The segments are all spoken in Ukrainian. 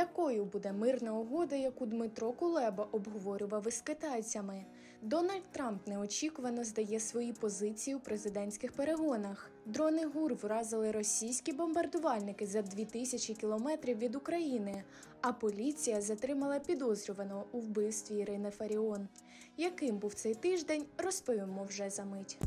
Якою буде мирна угода, яку Дмитро Кулеба обговорював із китайцями? Дональд Трамп неочікувано здає свої позиції у президентських перегонах. Дрони ГУР вразили російські бомбардувальники за 2000 кілометрів від України, а поліція затримала підозрюваного у вбивстві Ірини Фаріон. Яким був цей тиждень, розповімо вже за мить.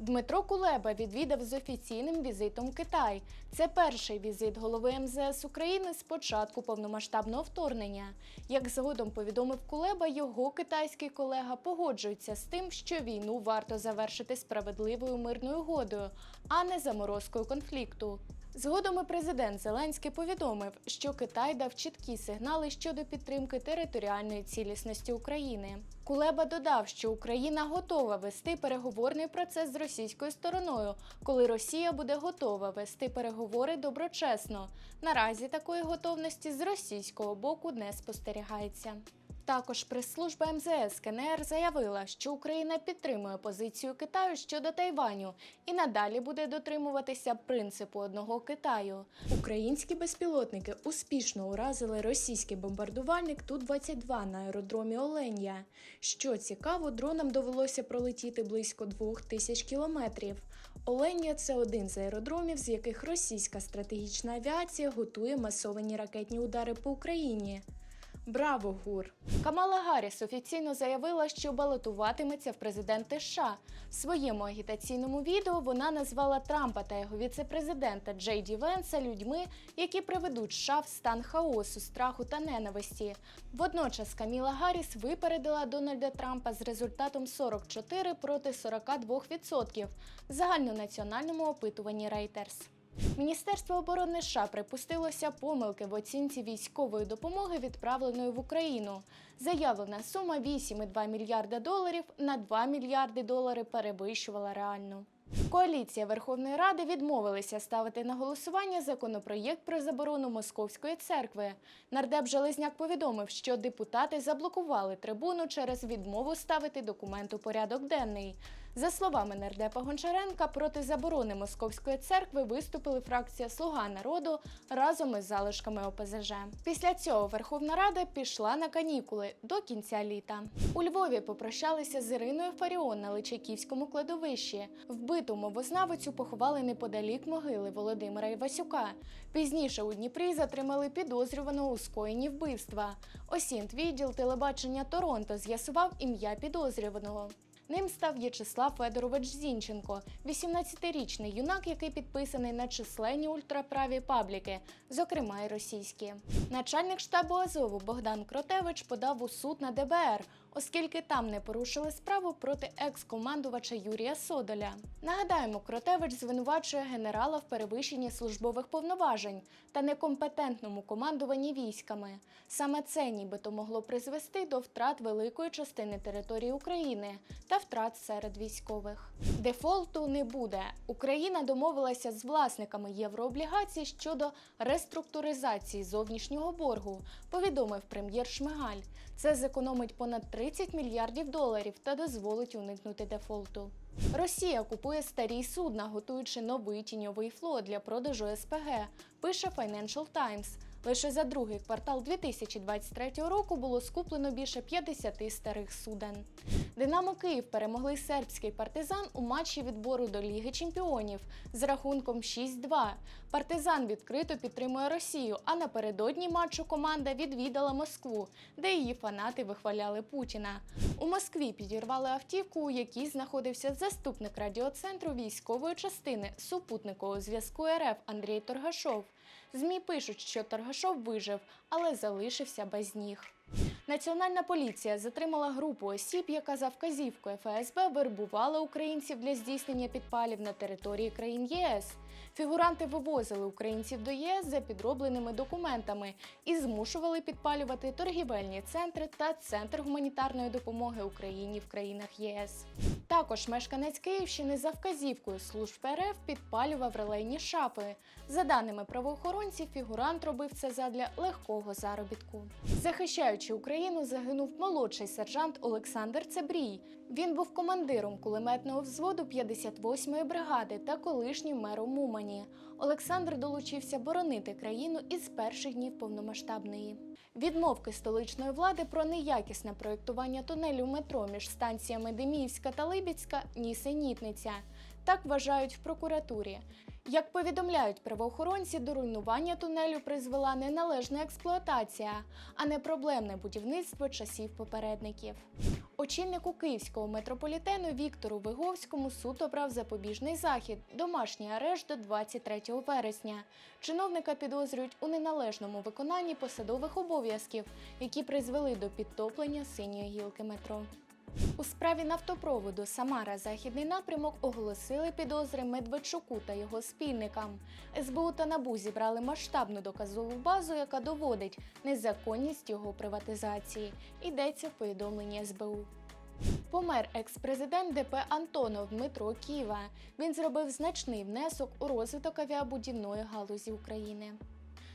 Дмитро Кулеба відвідав з офіційним візитом Китай. Це перший візит голови МЗС України з початку повномасштабного вторгнення. Як згодом повідомив Кулеба, його китайський колега погоджується з тим, що війну варто завершити справедливою мирною угодою, а не заморозкою конфлікту. Згодом і президент Зеленський повідомив, що Китай дав чіткі сигнали щодо підтримки територіальної цілісності України. Кулеба додав, що Україна готова вести переговорний процес з російською стороною, коли Росія буде готова вести переговори доброчесно. Наразі такої готовності з російського боку не спостерігається. Також прес-служба МЗС КНР заявила, що Україна підтримує позицію Китаю щодо Тайваню і надалі буде дотримуватися принципу одного Китаю. Українські безпілотники успішно уразили російський бомбардувальник Ту-22 на аеродромі Оленя. Що цікаво, дронам довелося пролетіти близько двох тисяч кілометрів. Оленя це один з аеродромів, з яких російська стратегічна авіація готує масовані ракетні удари по Україні. Браво, ГУР! Камала Гарріс офіційно заявила, що балотуватиметься в президенти США. В своєму агітаційному відео вона назвала Трампа та його віце-президента Джей Ді Венса людьми, які приведуть США в стан хаосу, страху та ненависті. Водночас Каміла Гарріс випередила Дональда Трампа з результатом 44 проти 42% в загальнонаціональному опитуванні Reuters. Міністерство оборони США припустилося помилки в оцінці військової допомоги, відправленої в Україну. Заявлена сума 8,2 мільярда доларів на 2 мільярди доларів перевищувала реальну. Коаліція Верховної Ради відмовилася ставити на голосування законопроєкт про заборону московської церкви. Нардеп Железняк повідомив, що депутати заблокували трибуну через відмову ставити документ у порядок денний. За словами нардепа Гончаренка, проти заборони московської церкви виступили фракція Слуга народу разом із залишками ОПЗЖ. Після цього Верховна Рада пішла на канікули до кінця літа. У Львові попрощалися з Іриною Фаріон на Личаківському кладовищі. Мовознавицю поховали неподалік могили Володимира Івасюка. Пізніше у Дніпрі затримали підозрюваного у скоєнні вбивства. Осінт відділ телебачення Торонто з'ясував ім'я підозрюваного. Ним став В'ячеслав Федорович Зінченко, 18-річний юнак, який підписаний на численні ультраправі пабліки, зокрема й російські. Начальник штабу Азову Богдан Кротевич подав у суд на ДБР, оскільки там не порушили справу проти екс-командувача Юрія Содоля. Нагадаємо, Кротевич звинувачує генерала в перевищенні службових повноважень та некомпетентному командуванні військами. Саме це нібито могло призвести до втрат великої частини території України та втрат серед військових. Дефолту не буде. Україна домовилася з власниками єврооблігацій щодо реструктуризації зовнішнього боргу, повідомив прем'єр Шмигаль. Це зекономить понад 30 мільярдів доларів та дозволить уникнути дефолту. Росія купує старі судна, готуючи новий тіньовий флот для продажу СПГ, пише Financial Times. Лише за другий квартал 2023 року було скуплено більше 50 старих суден. Динамо Київ перемогли сербський партизан у матчі відбору до Ліги Чемпіонів з рахунком 6-2. Партизан відкрито підтримує Росію, а напередодні матчу команда відвідала Москву, де її фанати вихваляли Путіна. У Москві підірвали автівку, у якій знаходився заступник радіоцентру військової частини супутникового зв'язку РФ Андрій Торгашов. ЗМІ пишуть, що Торгашов вижив, але залишився без ніг. Національна поліція затримала групу осіб, яка за вказівкою ФСБ вербувала українців для здійснення підпалів на території країн ЄС. Фігуранти вивозили українців до ЄС за підробленими документами і змушували підпалювати торгівельні центри та центр гуманітарної допомоги Україні в країнах ЄС. Також мешканець Київщини за вказівкою служб РФ підпалював релейні шапи. За даними правоохоронців, фігурант робив це задля легкого заробітку. Захищаючи Україну, загинув молодший сержант Олександр Цебрій. Він був командиром кулеметного взводу 58-ї бригади та колишнім мером Мумані. Олександр долучився боронити країну із перших днів повномасштабної. Відмовки столичної влади про неякісне проєктування тунелю метро між станціями Деміївська та Либідська нісенітниця. Так вважають в прокуратурі. Як повідомляють правоохоронці, до руйнування тунелю призвела не належна експлуатація, а не проблемне будівництво часів попередників. Очільнику київського метрополітену Віктору Виговському суд обрав запобіжний захід, домашній арешт до 23 вересня. Чиновника підозрюють у неналежному виконанні посадових обов'язків, які призвели до підтоплення синьої гілки метро. У справі нафтопроводу Самара Західний напрямок оголосили підозри Медведчуку та його спільникам. СБУ та НАБУ зібрали масштабну доказову базу, яка доводить незаконність його приватизації. Йдеться в повідомленні СБУ. Помер екс-президент ДП Антонов Дмитро Ківа. Він зробив значний внесок у розвиток авіабудівної галузі України.